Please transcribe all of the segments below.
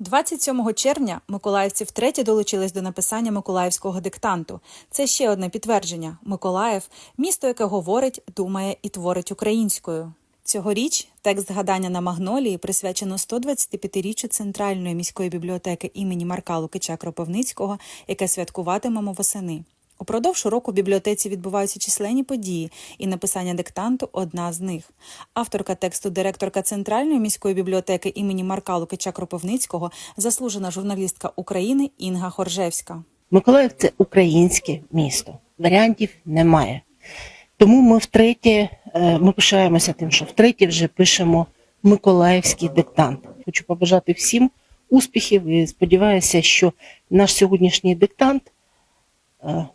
27 червня миколаївці втретє долучились до написання миколаївського диктанту. Це ще одне підтвердження: Миколаїв місто, яке говорить, думає і творить українською. Цьогоріч текст згадання на магнолії присвячено 125-річчю центральної міської бібліотеки імені Марка Лукича Кропивницького, яке святкуватимемо восени. Упродовж року в бібліотеці відбуваються численні події, і написання диктанту одна з них. Авторка тексту, директорка Центральної міської бібліотеки імені Марка Лукича Кропивницького, заслужена журналістка України Інга Хоржевська. Миколаїв це українське місто. Варіантів немає. Тому ми втретє, е, ми пишаємося тим, що втретє вже пишемо миколаївський диктант. Хочу побажати всім успіхів і сподіваюся, що наш сьогоднішній диктант е,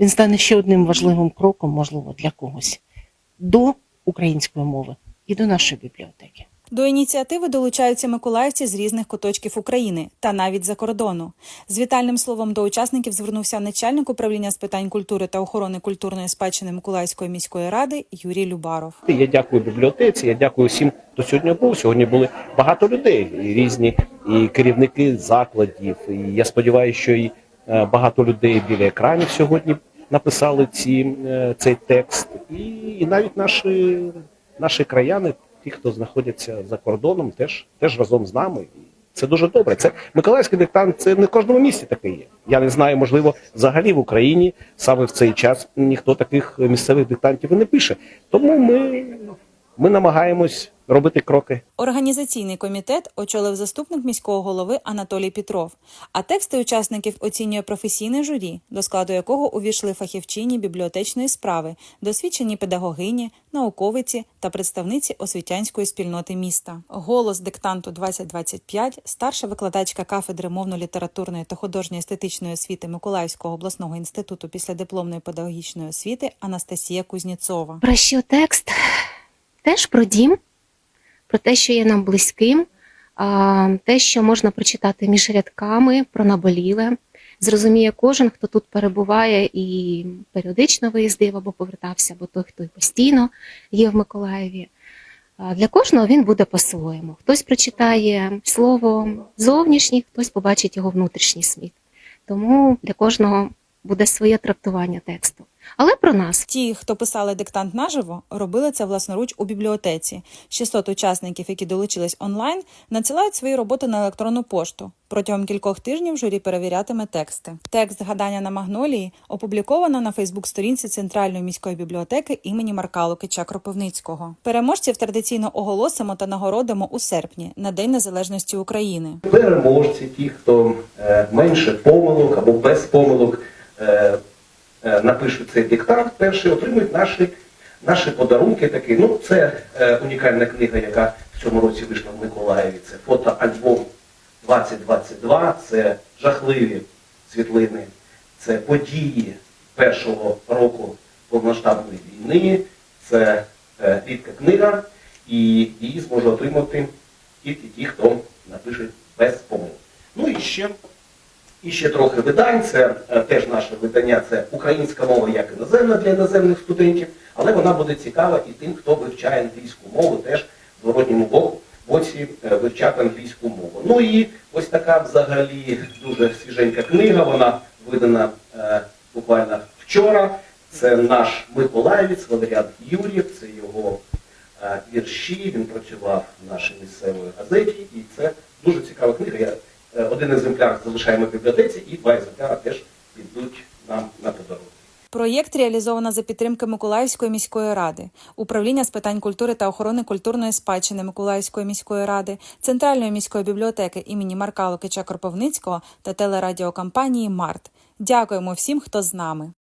він стане ще одним важливим кроком, можливо, для когось до української мови і до нашої бібліотеки. До ініціативи долучаються миколаївці з різних куточків України та навіть за кордону. З вітальним словом до учасників звернувся начальник управління з питань культури та охорони культурної спадщини Миколаївської міської ради Юрій Любаров. Я дякую бібліотеці. Я дякую всім, хто сьогодні був. Сьогодні були багато людей, і різні і керівники закладів. І я сподіваюся, що і е, багато людей біля екранів сьогодні написали ці, е, цей текст, і, і навіть наші, наші краяни, ті, хто знаходяться за кордоном, теж теж разом з нами. І Це дуже добре. Це Миколаївський диктант. Це не в кожному місті таке є. Я не знаю, можливо, взагалі в Україні саме в цей час ніхто таких місцевих диктантів і не пише. Тому ми, ми намагаємось робити кроки. Організаційний комітет очолив заступник міського голови Анатолій Петров. А тексти учасників оцінює професійне журі, до складу якого увійшли фахівчині бібліотечної справи, досвідчені педагогині, науковиці та представниці освітянської спільноти міста. Голос диктанту 2025 старша викладачка кафедри мовно-літературної та художньо-естетичної освіти Миколаївського обласного інституту післядипломної педагогічної освіти Анастасія Кузніцова. Про що текст? Теж про дім, про те, що є нам близьким, те, що можна прочитати між рядками, про наболіле. Зрозуміє кожен, хто тут перебуває і періодично виїздив або повертався, або той, хто і постійно є в Миколаєві. Для кожного він буде по-своєму. Хтось прочитає слово зовнішнє, хтось побачить його внутрішній світ. Тому для кожного буде своє трактування тексту. Але про нас. Ті, хто писали диктант наживо, робили це власноруч у бібліотеці. 600 учасників, які долучились онлайн, надсилають свої роботи на електронну пошту. Протягом кількох тижнів журі перевірятиме тексти. Текст гадання на магнолії опубліковано на Фейсбук-сторінці Центральної міської бібліотеки імені Марка Лукича Кропивницького. Переможців традиційно оголосимо та нагородимо у серпні на День Незалежності України. переможці, ті, хто е, менше помилок або без помилок е, напишуть цей диктант, перші отримують наші, наші подарунки такі. Ну, це е, унікальна книга, яка в цьому році вийшла в Миколаєві. Це фотоальбом 2022, це жахливі світлини, це події першого року повноштабної війни, це е, рідка книга, і її зможе отримати тільки ті, хто напише без помилок. Ну і ще, і ще трохи видань. Це е, теж наше видання, це українська мова як іноземна для іноземних студентів, але вона буде цікава і тим, хто вивчає англійську мову, теж в зворотньому боці е, вивчати англійську мову. Ну і ось така взагалі дуже свіженька книга, вона видана е, буквально вчора. Це наш Миколаївець Валеріан Юрів, це його е, вірші. Він працював в нашій місцевої газеті, і це дуже цікава книга. Я один екземпляр залишаємо в бібліотеці, і два екземпляри теж підуть нам на подарунок. Проєкт реалізовано за підтримки Миколаївської міської ради, управління з питань культури та охорони культурної спадщини Миколаївської міської ради, Центральної міської бібліотеки імені Марка Лукича Кропивницького та телерадіокомпанії Март. Дякуємо всім, хто з нами.